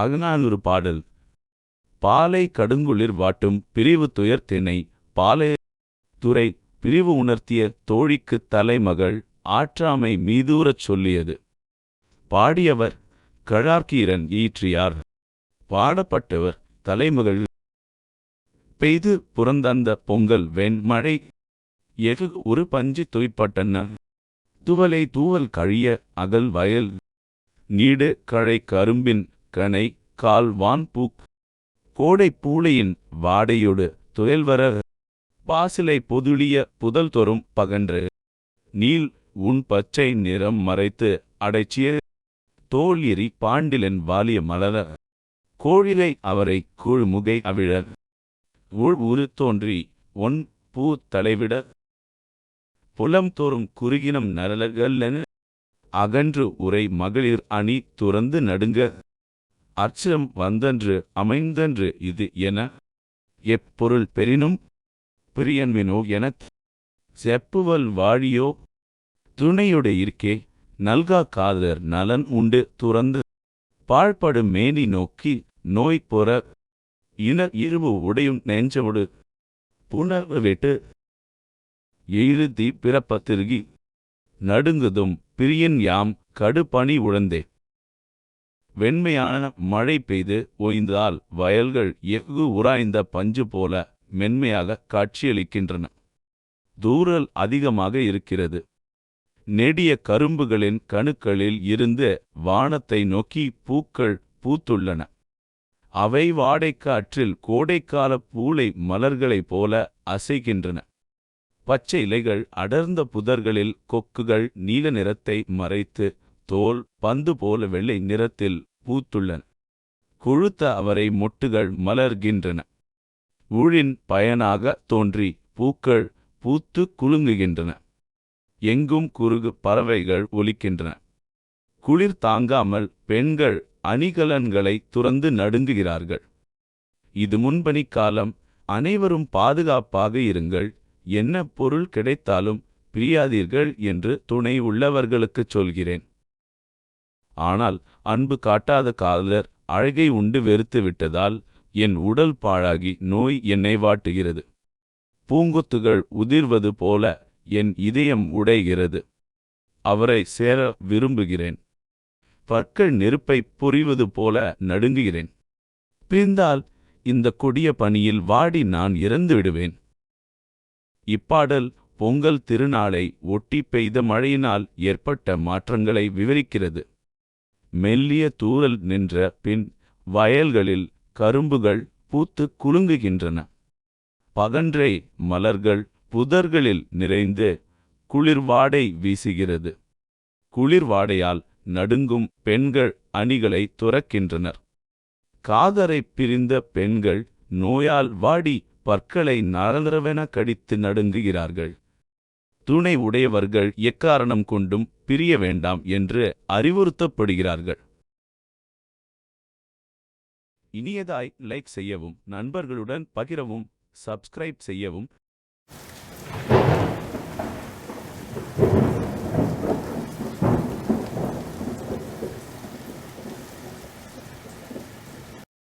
அகநானூறு பாடல். பாலை கடுங்குளிர் வாட்டும் பிரிவு துயர் தென்னை பாலை துறை பிரிவு உணர்த்திய தோழிக்குத் தலைமகள் ஆற்றாமை மீதூரச் சொல்லியது. பாடியவர் கழார்க்கீரன் ஈற்றியார். பாடப்பட்டவர் தலைமகள் பெய்து புறந்தந்த பொங்கல் வெண்மழை எஃகு ஒரு பஞ்சு துய்ப்பட்டன துவலை தூவல் கழிய அகல் வயல். நீடு கழை கரும்பின் கணை கால் வான் பூக் கோடை பூளையின் வாடையொடு துயல்வர பாசிலை பொதுளிய புதல் தொறும் பகன்று நீல் உன் பச்சை நிறம் மறைத்து அடைச்சிய தோல் எரி பாண்டிலன் வாலிய மலர கோழிலை அவரை கூழ்முகை அவிழ உள் உரு தோன்றி ஒன் பூ தலைவிட புலம் தோறும் குறுகினம் நரலகல்லன அகன்று உரை மகளிர் அணி துறந்து நடுங்க அச்சம் வந்தன்று அமைந்தன்று இது என எப்பொருள் பெறினும் பிரியன்வினோ எனத் செப்புவல் வாழியோ துணையுடைய இருக்கே நல்கா காதர் நலன் உண்டு துறந்து பாழ்படு மேனி நோக்கி நோய் பொற இன இருவு உடையும் நெஞ்சோடு புணர்வு விட்டு எயிறுதி பிறப்ப திருகி நடுங்குதும் பிரியன் யாம் கடுபணி உழந்தே. வெண்மையான மழை பெய்து ஓய்ந்தால் வயல்கள் எஃகு உராய்ந்த பஞ்சு போல மென்மையாக காட்சியளிக்கின்றன. தூரல் அதிகமாக இருக்கிறது. நெடிய கரும்புகளின் கணுக்களில் இருந்து வானத்தை நோக்கி பூக்கள் பூத்துள்ளன. அவை வாடைக்காற்றில் கோடைக்கால பூளை மலர்களைப் போல அசைகின்றன. பச்சை இலைகள் அடர்ந்த புதர்களில் கொக்குகள் நீல நிறத்தை மறைத்து தோல் பந்து போல வெள்ளை நிறத்தில் பூத்துள்ளன. கொழுத்த அவரை மொட்டுகள் மலர்கின்றன. ஊழின் பயனாக தோன்றி பூக்கள் பூத்து குலுங்குகின்றன. எங்கும் குறுகு பறவைகள் ஒலிக்கின்றன. குளிர் தாங்காமல் பெண்கள் அணிகலன்களை துறந்து நடுங்குகிறார்கள். இது முன்பனிக் காலம் அனைவரும் பாதுகாப்பாக இருங்கள் என்ன பொருள் கிடைத்தாலும் பிரியாதீர்கள் என்று துணை உள்ளவர்களுக்குச் சொல்கிறேன். ஆனால் அன்பு காட்டாத காதலர் அழகை உண்டு வெறுத்து விட்டதால் என் உடல் பாழாகி நோய் என்னை வாட்டுகிறது. பூங்கொத்துகள் உதிர்வது போல என் இதயம் உடைகிறது. அவரை சேர விரும்புகிறேன். பற்கள் நெருப்பை புரிவது போல நடுங்குகிறேன். பிரிந்தால் இந்த கொடிய பணியில் வாடி நான் இறந்து விடுவேன். இப்பாடல் பொங்கல் திருநாளை ஒட்டி பெய்த மழையினால் ஏற்பட்ட மாற்றங்களை விவரிக்கிறது. மெல்லிய தூறல் நின்ற பின் வயல்களில் கரும்புகள் பூத்து குலுங்குகின்றன. பகன்றை மலர்கள் புதர்களில் நிறைந்து குளிர்வாடை வீசுகிறது. குளிர்வாடையால் நடுங்கும் பெண்கள் அணிகளை துறக்கின்றனர். காதரை பிரிந்த பெண்கள் நோயால் வாடி பற்களை நரநரவென கடித்து நடுங்குகிறார்கள். துணை உடையவர்கள் எக்காரணம் கொண்டும் பிரிய வேண்டாம் என்று அறிவுறுத்தப்படுகிறார்கள். இனியதாய் லைக் செய்யவும் நண்பர்களுடன் பகிரவும் சப்ஸ்கிரைப் செய்யவும்